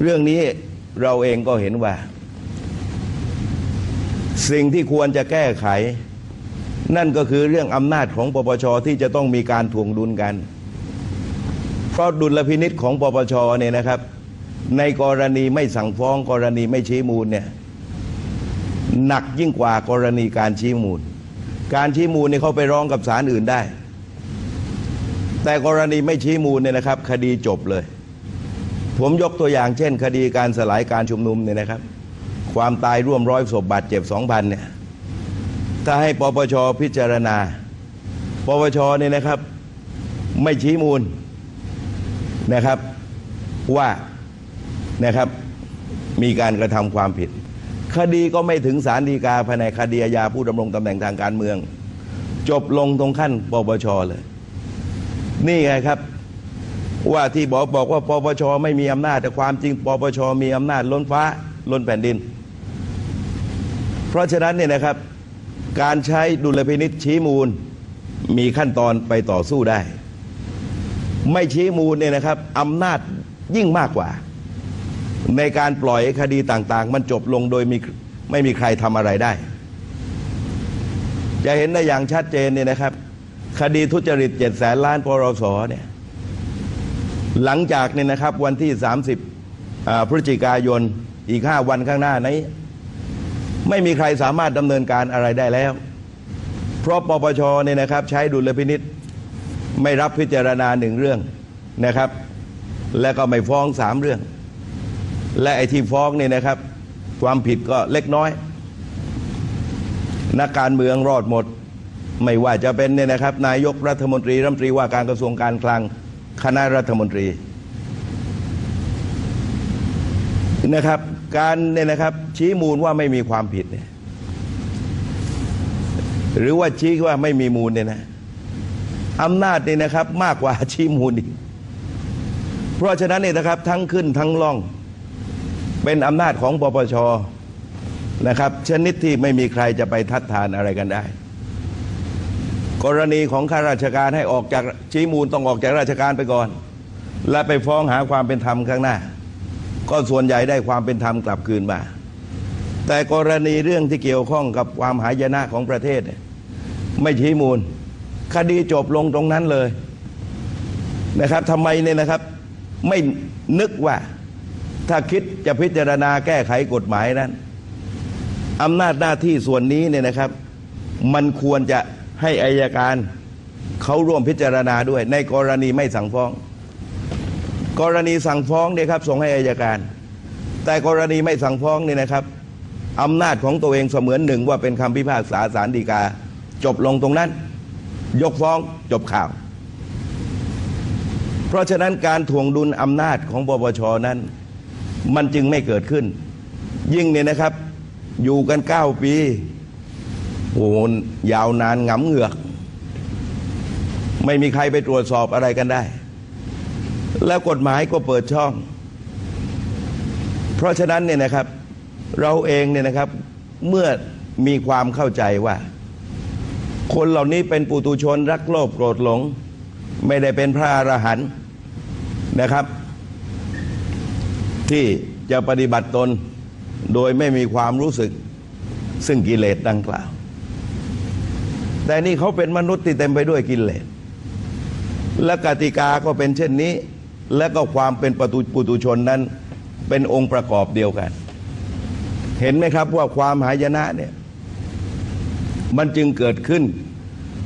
เรื่องนี้เราเองก็เห็นว่า สิ่งที่ควรจะแก้ไข นั่นก็คือเรื่องอำนาจของปปชที่จะต้องมีการถ่วงดุลกัน เพราะดุลพินิษของปปชเนี่ยนะครับ ในกรณีไม่สั่งฟ้องกรณีไม่ชี้มูลเนี่ยหนักยิ่งกว่ากรณีการชี้มูล การชี้มูลเนี่ยเขาไปร้องกับศาลอื่นได้ แต่กรณีไม่ชี้มูลเนี่ยนะครับ คดีจบเลย ผมยกตัวอย่างเช่น คดีการสลายการชุมนุมเนี่ยนะครับ ความตายร่วมร้อยศพบาดเจ็บสองพันเนี่ยถ้าให้ปปชพิจารณา ปปชเนี่ยนะครับ ไม่ชี้มูลนะครับว่านะครับมีการกระทำความผิด คดีก็ไม่ถึงศาลฎีกาแผนคดีอาญาผู้ดำรงตำแหน่งทางการเมือง จบลงตรงขั้นปปชเลย นี่ไงครับ ว่าที่บอกบอกว่าปปชไม่มีอำนาจแต่ความจริงปปชมีอำนาจล้นฟ้าล้นแผ่นดิน เพราะฉะนั้นเนี่ยนะครับ การใช้ดุลพินิษชี้มูลมีขั้นตอนไปต่อสู้ได้ ไม่ชี้มูลเนี่ยนะครับอำนาจยิ่งมากกว่า ในการปล่อยคดีต่างๆ มันจบลงโดยมีไม่มีใครทำอะไรได้ จะเห็นได้อย่างชัดเจนเนี่ยนะครับ คดีทุจริตเจ็ดแสนล้านพรสเนี่ย หลังจากเนี่ยนะครับวันที่ 30พฤศจิกายนอีก 5 วันข้างหน้านี้ไม่มีใครสามารถดำเนินการอะไรได้แล้ว เพราะปปชเนี่ยนะครับใช้ดุลพินิษไม่รับพิจารณาหนึ่งเรื่องนะครับ และก็ไม่ฟ้องสามเรื่อง และไอ้ที่ฟ้องเนี่ยนะครับ ความผิดก็เล็กน้อย นักการเมืองรอดหมด ไม่ว่าจะเป็นเนี่ยนะครับ นายกรัฐมนตรีรัฐมนตรีว่าการกระทรวงการคลัง คณะรัฐมนตรีนะครับ การเนี่ยนะครับชี้มูลว่าไม่มีความผิดเนี่ยหรือว่าชี้ว่าไม่มีมูลเนี่ยนะอำนาจเนี่ยนะครับมากกว่าชี้มูลอีกเพราะฉะนั้นเนี่ยนะครับทั้งขึ้นทั้งล่อง เป็นอำนาจของปปชนะครับ ชนิดที่ไม่มีใครจะไปทัดทานอะไรกันได้ กรณีของข้าราชการให้ออกจากชี้มูลต้องออกจากราชการไปก่อน และไปฟ้องหาความเป็นธรรมข้างหน้า ก็ส่วนใหญ่ได้ความเป็นธรรมกลับคืนมา แต่กรณีเรื่องที่เกี่ยวข้องกับความหายนะของประเทศ ไม่ชี้มูล คดีจบลงตรงนั้นเลยนะครับทำไมเนี่ยนะครับ ไม่นึกว่าถ้าคิดจะพิจารณาแก้ไขกฎหมายนั้นอำนาจหน้าที่ส่วนนี้เนี่ยนะครับ มันควรจะ ให้อายการเขาร่วมพิจารณาด้วย ในกรณีไม่สั่งฟ้อง กรณีสั่งฟ้องเนี่ยครับส่งให้อายการ แต่กรณีไม่สั่งฟ้องเนี่ยนะครับอำนาจของตัวเองเสมือนหนึ่งว่าเป็นคำพิพากษาศาลฎีกา จบลงตรงนั้น ยกฟ้องจบข่าว เพราะฉะนั้นการถ่วงดุลอำนาจของปปชนั้น มันจึงไม่เกิดขึ้น ยิ่งเนี่ยนะครับ อยู่กันเก้าปี โอ้โหยาวนานหงำเหงือก ไม่มีใครไปตรวจสอบอะไรกันได้ แล้วกฎหมายก็เปิดช่อง เพราะฉะนั้นเนี่ยนะครับ เราเองเนี่ยนะครับเมื่อมีความเข้าใจว่า คนเหล่านี้เป็นปุตุชนรักโลภโกรธหลง ไม่ได้เป็นพระอรหันต์นะครับ ที่จะปฏิบัติตนโดยไม่มีความรู้สึกซึ่งกิเลสดังกล่าว แต่นี่เขาเป็นมนุษย์ที่เต็มไปด้วยกิเลสและกติกาก็เป็นเช่นนี้ และก็ความเป็นปตุปุตุชนนั้น เป็นองค์ประกอบเดียวกัน เห็นไหมครับว่าความหายนะเนี่ยมันจึงเกิดขึ้น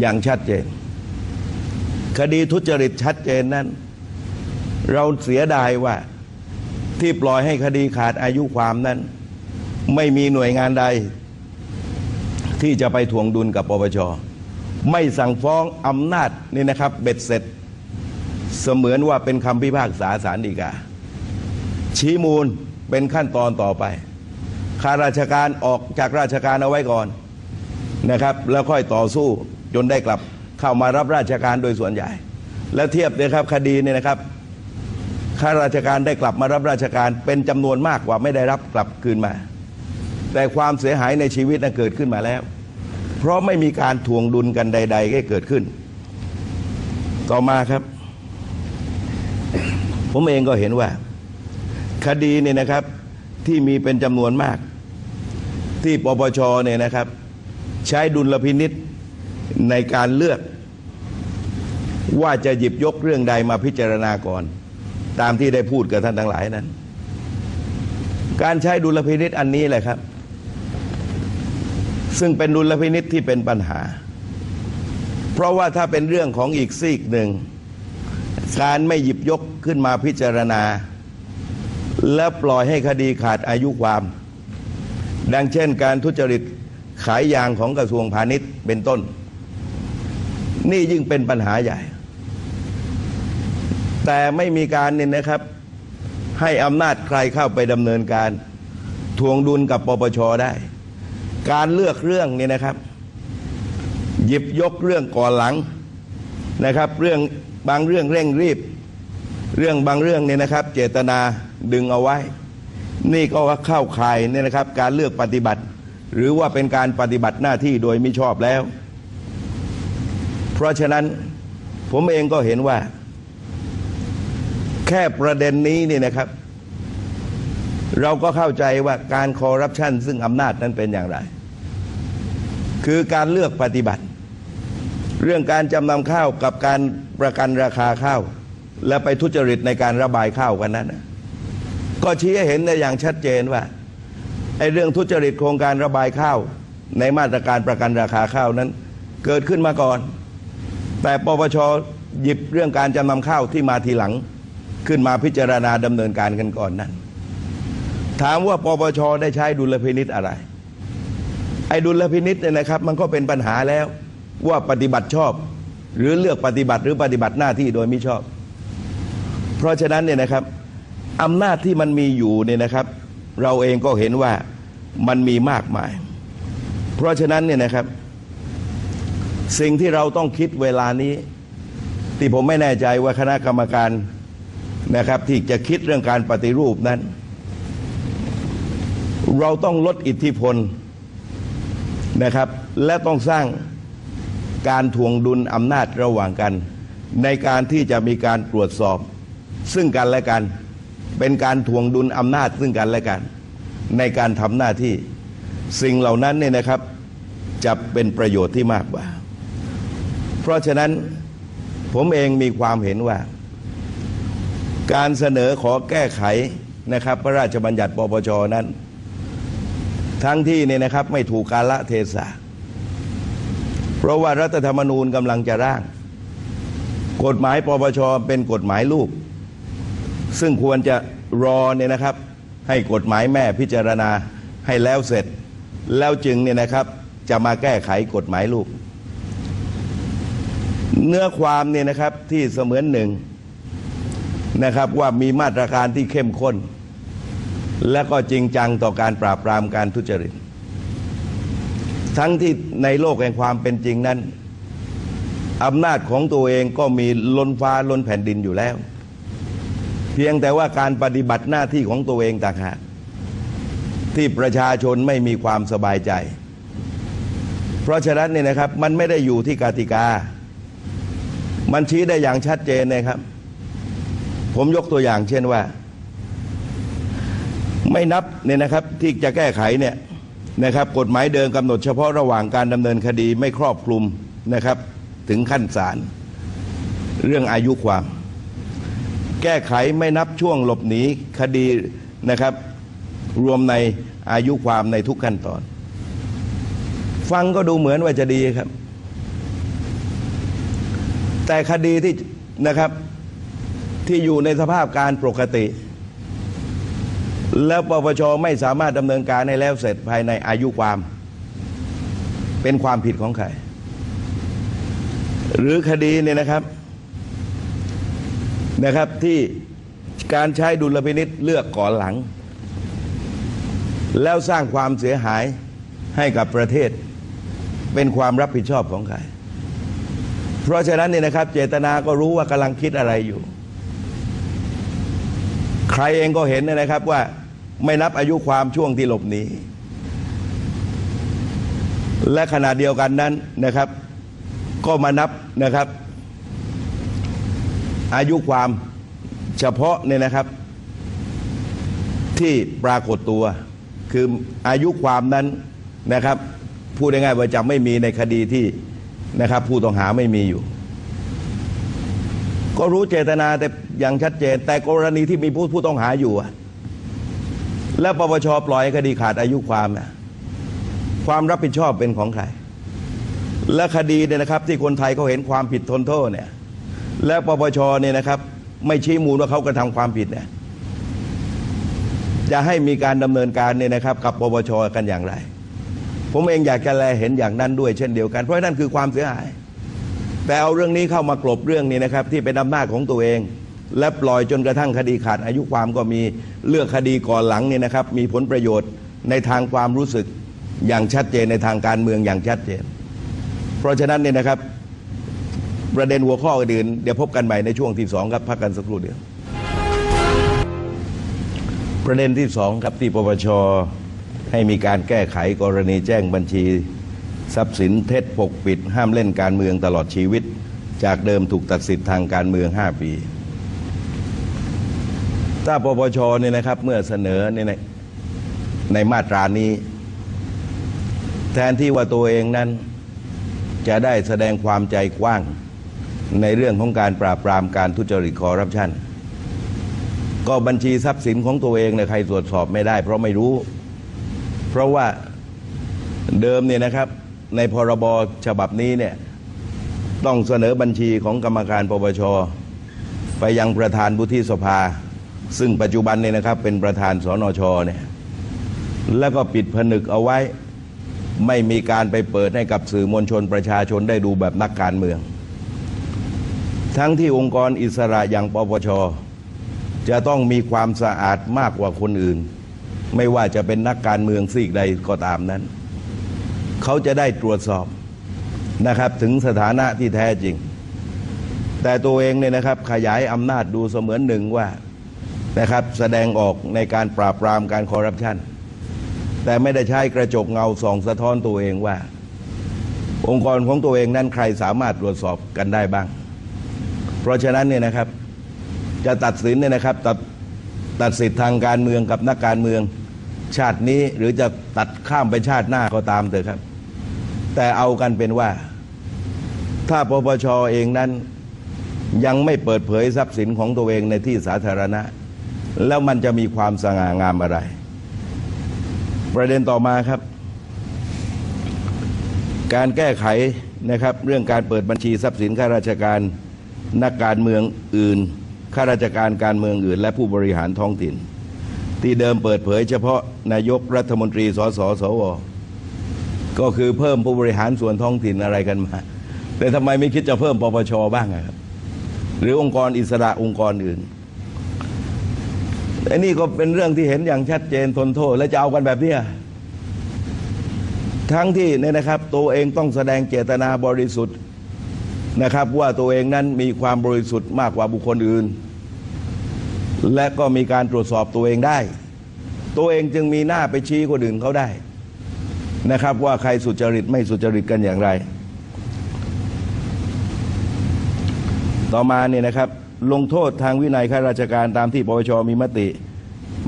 อย่างชัดเจน คดีทุจริตชัดเจนนั้น เราเสียดายว่าที่ปล่อยให้คดีขาดอายุความนั้น ไม่มีหน่วยงานใด ที่จะไปทวงดุลกับปปชไม่สั่งฟ้องอำนาจนี่นะครับเบ็ดเสร็จ เสมือนว่าเป็นคำพิพากษาสารดีกา ชี้มูลเป็นขั้นตอนต่อไปข้าราชการออกจากราชการเอาไว้ก่อนนะครับ แล้วค่อยต่อสู้จนได้กลับเข้ามารับราชการโดยส่วนใหญ่ แล้วเทียบนะครับคดีเนี่ยนะครับข้าราชการได้กลับมารับราชการเป็นจำนวนมากกว่าไม่ได้รับกลับคืนมา แต่ความเสียหายในชีวิตนั้นเกิดขึ้นมาแล้ว เพราะไม่มีการทวงดุลกันใดๆก็เกิดขึ้น ต่อมาครับ ผมเองก็เห็นว่า คดีเนี่ยนะครับที่มีเป็นจำนวนมาก ที่ปปชเนี่ยนะครับ ใช้ดุลพินิษในการเลือก ว่าจะหยิบยกเรื่องใดมาพิจารณาก่อน ตามที่ได้พูดกับท่านทั้งหลายนั้น การใช้ดุลพินิษอันนี้แหละครับ ซึ่งเป็นดุลพินิษที่เป็นปัญหา เพราะว่าถ้าเป็นเรื่องของอีกซีกหนึ่ง การไม่หยิบยกขึ้นมาพิจารณา และปล่อยให้คดีขาดอายุความ ดังเช่นการทุจริตขายยางของกระทรวงพาณิชย์เป็นต้น นี่ยิ่งเป็นปัญหาใหญ่ แต่ไม่มีการเนี่ยนะครับ ให้อำนาจใครเข้าไปดำเนินการทวงดุลกับปปชได้ การเลือกเรื่องเนี่ยนะครับ หยิบยกเรื่องก่อนหลังนะครับ เรื่องบางเรื่องเร่งรีบ เรื่องบางเรื่องเนี่ยนะครับ เจตนาดึงเอาไว้ นี่ก็ว่าเข้าข่ายเนี่ยนะครับ การเลือกปฏิบัติ หรือว่าเป็นการปฏิบัติหน้าที่โดยไม่ชอบแล้ว เพราะฉะนั้นผมเองก็เห็นว่า แค่ประเด็นนี้เนี่ยนะครับ เราก็เข้าใจว่าการคอร์รัปชันซึ่งอำนาจนั้นเป็นอย่างไร คือการเลือกปฏิบัติ เรื่องการจำนำข้าวกับการประกันราคาข้าว และไปทุจริตในการระบายข้าวกันนั้นนะก็ชี้ให้เห็นได้อย่างชัดเจนว่าไอ้เรื่องทุจริตโครงการระบายข้าว ในมาตรการประกันราคาข้าวนั้น เกิดขึ้นมาก่อน แต่ปปชหยิบเรื่องการจำนำข้าวที่มาทีหลัง ขึ้นมาพิจารณาดำเนินการกันก่อนนั้น ถามว่าปปชได้ใช้ดุลพินิษอะไร ไอ้ดุลพินิษเนี่ยนะครับ มันก็เป็นปัญหาแล้วว่าปฏิบัติชอบ หรือเลือกปฏิบัติหรือปฏิบัติหน้าที่โดยม่ชอบ เพราะฉะนั้นเนี่ยนะครับอำนาจที่มันมีอยู่เนี่ยนะครับ เราเองก็เห็นว่ามันมีมากมาย เพราะฉะนั้นเนี่ยนะครับ สิ่งที่เราต้องคิดเวลานี้ ที่ผมไม่แน่ใจว่าคณะกรรมการนะครับ ที่จะคิดเรื่องการปฏิรูปนั้น เราต้องลดอิทธิพล นะครับ และต้องสร้างการทวงดุลอำนาจระหว่างกัน ในการที่จะมีการตรวจสอบ ซึ่งกันและกัน เป็นการทวงดุลอำนาจซึ่งกันและกัน ในการทำหน้าที่สิ่งเหล่านั้นเนี่ยนะครับจะเป็นประโยชน์ที่มากกว่า เพราะฉะนั้นผมเองมีความเห็นว่า การเสนอขอแก้ไขนะครับ พระราชบัญญัติปปชนั้น ทั้งที่เนี่ยนะครับไม่ถูกกาละเทศะ เพราะว่ารัฐธรรมนูญกำลังจะร่าง กฎหมายปปชเป็นกฎหมายลูก ซึ่งควรจะรอเนี่ยนะครับ ให้กฎหมายแม่พิจารณาให้แล้วเสร็จ แล้วจึงเนี่ยนะครับจะมาแก้ไขกฎหมายลูก เนื้อความเนี่ยนะครับที่เสมือนหนึ่งนะครับว่ามีมาตรการที่เข้มข้น และก็จริงจังต่อการปราบปรามการทุจริต ทั้งที่ในโลกแห่งความเป็นจริงนั้นอำนาจของตัวเองก็มีล้นฟ้าล้นแผ่นดินอยู่แล้ว เพียงแต่ว่าการปฏิบัติหน้าที่ของตัวเองต่างหากที่ประชาชนไม่มีความสบายใจ เพราะฉะนั้นเนี่ยนะครับมันไม่ได้อยู่ที่กติกา มันชี้ได้อย่างชัดเจนนะครับ ผมยกตัวอย่างเช่นว่า ไม่นับเนี่ยนะครับที่จะแก้ไขเนี่ยนะครับกฎหมายเดิมกำหนดเฉพาะระหว่างการดำเนินคดีไม่ครอบคลุมนะครับ ถึงขั้นศาลเรื่องอายุความ แก้ไขไม่นับช่วงหลบหนีคดีนะครับ รวมในอายุความในทุกขั้นตอน ฟังก็ดูเหมือนว่าจะดีครับ แต่คดีที่นะครับที่อยู่ในสภาพการปกติ แล้วปปชไม่สามารถดำเนินการให้แล้วเสร็จภายในอายุความ เป็นความผิดของใคร หรือคดีเนี่ยนะครับนะครับที่การใช้ดุลพินิษเลือกก่อนหลัง แล้วสร้างความเสียหายให้กับประเทศ เป็นความรับผิดชอบของใคร เพราะฉะนั้นเนี่ยนะครับ เจตนาก็รู้ว่ากำลังคิดอะไรอยู่ รเองก็เห็นนะครับว่าไม่นับอายุความช่วงที่หลบหนีและขณะเดียวกันนั้นนะครับ ก็มานับนะครับ อายุความเฉพาะเนี่ยนะครับ ที่ปรากฏตัว คืออายุความนั้นนะครับพูดง่ายๆว่าจะไม่มีในคดีที่นะครับ ผู้ต้องหาไม่มีอยู่ ก็รู้เจตนาแต่ อย่างชัดเจน แต่กรณีที่มีผู้ผู้ต้องหาอยู่ แล้วปปชปล่อยคดีขาดอายุความนะความรับผิดชอบเป็นของใคร และคดีเนี่ยนะครับ ที่คนไทยเขาเห็นความผิดทนโทษเนี่ย และปปชเนี่ยนะครับ ไม่ชี้มูลว่าเขากระทำความผิดเนี่ยจะให้มีการดำเนินการเนี่ยนะครับ กับปปชกันอย่างไร ผมเองอยากจะแลเห็นอย่างนั้นด้วยเช่นเดียวกัน เพราะนั่นคือความเสียหาย แต่เอาเรื่องนี้เข้ามากลบเรื่องนี้นะครับ ที่เป็นอำนาจของตัวเอง และปล่อยจนกระทั่งคดีขาดอายุความก็มีเลือกคดีก่อนหลังเนี่ยนะครับ มีผลประโยชน์ในทางความรู้สึกอย่างชัดเจนในทางการเมืองอย่างชัดเจน เพราะฉะนั้นเนี่ยนะครับประเด็นหัวข้ออื่นเดี๋ยวพบกันใหม่ในช่วงที่สองครับพักกันสักครู่เดียว ประเด็นที่สองครับที่ปปชให้มีการแก้ไขกรณีแจ้งบัญชี ทรัพย์สินเท็จปกปิด ห้ามเล่นการเมืองตลอดชีวิต จากเดิมถูกตัดสิทธิ์ทางการเมือง 5 ปี ถ้าปปชเนี่ยนะครับ เมื่อเสนอในในมาตรานี้ แทนที่ว่าตัวเองนั้น จะได้แสดงความใจกว้าง ในเรื่องของการปราบปรามการทุจริตคอร์รัปชันก็บัญชีทรัพย์สินของตัวเองเนี่ยใครตรวจสอบไม่ได้ เพราะไม่รู้ เพราะว่าเดิมเนี่ยนะครับ ในพรบฉบับนี้เนี่ยต้องเสนอบัญชีของกรรมการปปชไปยังประธานวุฒิสภา ซึ่งปัจจุบันเนี่ยนะครับ เป็นประธานสนชเนี่ยแล้วก็ปิดผนึกเอาไว้ ไม่มีการไปเปิดให้กับสื่อมวลชนประชาชนได้ดูแบบนักการเมือง ทั้งที่องค์กรอิสระอย่างปปช จะต้องมีความสะอาดมากกว่าคนอื่น ไม่ว่าจะเป็นนักการเมืองซีกใดก็ตามนั้น เขาจะได้ตรวจสอบนะครับถึงสถานะที่แท้จริง แต่ตัวเองเนี่ยนะครับขยายอำนาจดูเสมือนหนึ่งว่า นะครับ แสดงออกในการปราบปรามการคอร์รัปชันแต่ไม่ได้ใช้กระจกเงาส่องสะท้อนตัวเองว่า องค์กรของตัวเองนั้นใครสามารถตรวจสอบกันได้บ้าง เพราะฉะนั้นเนี่ยนะครับ จะตัดสินเนี่ยนะครับตัดตัดสิทธิ์ทางการเมืองกับนักการเมืองชาตินี้หรือจะตัดข้ามไปชาติหน้าก็ตามเถอะครับ แต่เอากันเป็นว่า ถ้าปปชเองนั้นยังไม่เปิดเผยทรัพย์สินของตัวเองในที่สาธารณะ แล้วมันจะมีความสง่างามอะไร ประเด็นต่อมาครับ การแก้ไขนะครับ เรื่องการเปิดบัญชีทรัพย์สินข้าราชการนักการเมืองอื่นข้าราชการการเมืองอื่น และผู้บริหารท้องถิ่น ที่เดิมเปิดเผยเฉพาะนายกรัฐมนตรีสสสวก็คือเพิ่มผู้บริหารส่วนท้องถิ่นอะไรกันมา แต่ทำไมไม่คิดจะเพิ่มปปชบ้างครับ หรือองค์กรอิสระองค์กรอื่น ไอันนี้ก็เป็นเรื่องที่เห็นอย่างชัดเจนทนโทษ และจะเอากันแบบเนี้ยทั้งที่เนี่ยนะครับ ตัวเองต้องแสดงเจตนาบริสุทธิ์นะครับ ว่าตัวเองนั้นมีความบริสุทธิ์มากกว่าบุคคลอื่น และก็มีการตรวจสอบตัวเองได้ ตัวเองจึงมีหน้าไปชี้คนอื่นเขาได้นะครับ ว่าใครสุจริตไม่สุจริตกันอย่างไร ต่อมาเนี่ยนะครับ ลงโทษทางวินัยข้าราชการตามที่ปปชมีมติ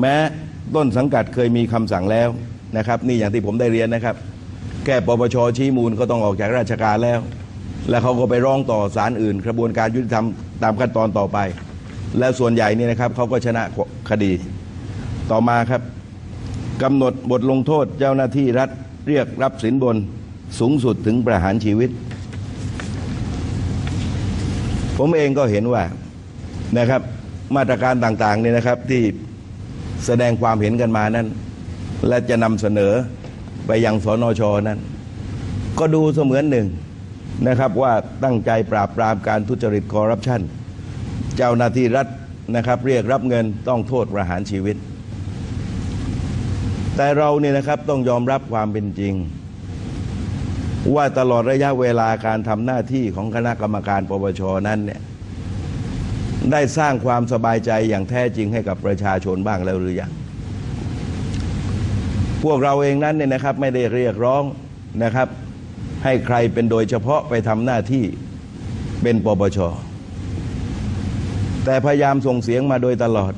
แม้ต้นสังกัดเคยมีคำสั่งแล้วนะครับนี่อย่างที่ผมได้เรียนนะครับ แค่ปปชชี้มูลก็ต้องออกจากราชการแล้ว แล้วเขาก็ไปร้องต่อศาลอื่น กระบวนการยุติธรรมตามขั้นตอนต่อไป และส่วนใหญ่นี่นะครับเขาก็ชนะคดีต่อมาครับกำหนดบทลงโทษเจ้าหน้าที่รัฐเรียกรับสินบนสูงสุดถึงประหารชีวิต ผมเองก็เห็นว่า นะครับ มาตรการต่างๆเนี่ยนะครับที่แสดงความเห็นกันมานั้น และจะนำเสนอไปยังสนชนั้น ก็ดูเสมือนหนึ่งนะครับว่าตั้งใจปราบปรามการทุจริตคอร์รัปชันเจ้าหน้าที่รัฐนะครับเรียกรับเงินต้องโทษประหารชีวิต แต่เราเนี่ยนะครับต้องยอมรับความเป็นจริง ว่าตลอดระยะเวลาการทำหน้าที่ของคณะกรรมการปปชนั้นเนี่ย ได้สร้างความสบายใจอย่างแท้จริงให้กับประชาชนบ้างแล้วหรือยังพวกเราเองนั้นเนี่ยนะครับไม่ได้เรียกร้องนะครับ ให้ใครเป็นโดยเฉพาะไปทำหน้าที่เป็นปปชแต่พยายามส่งเสียงมาโดยตลอด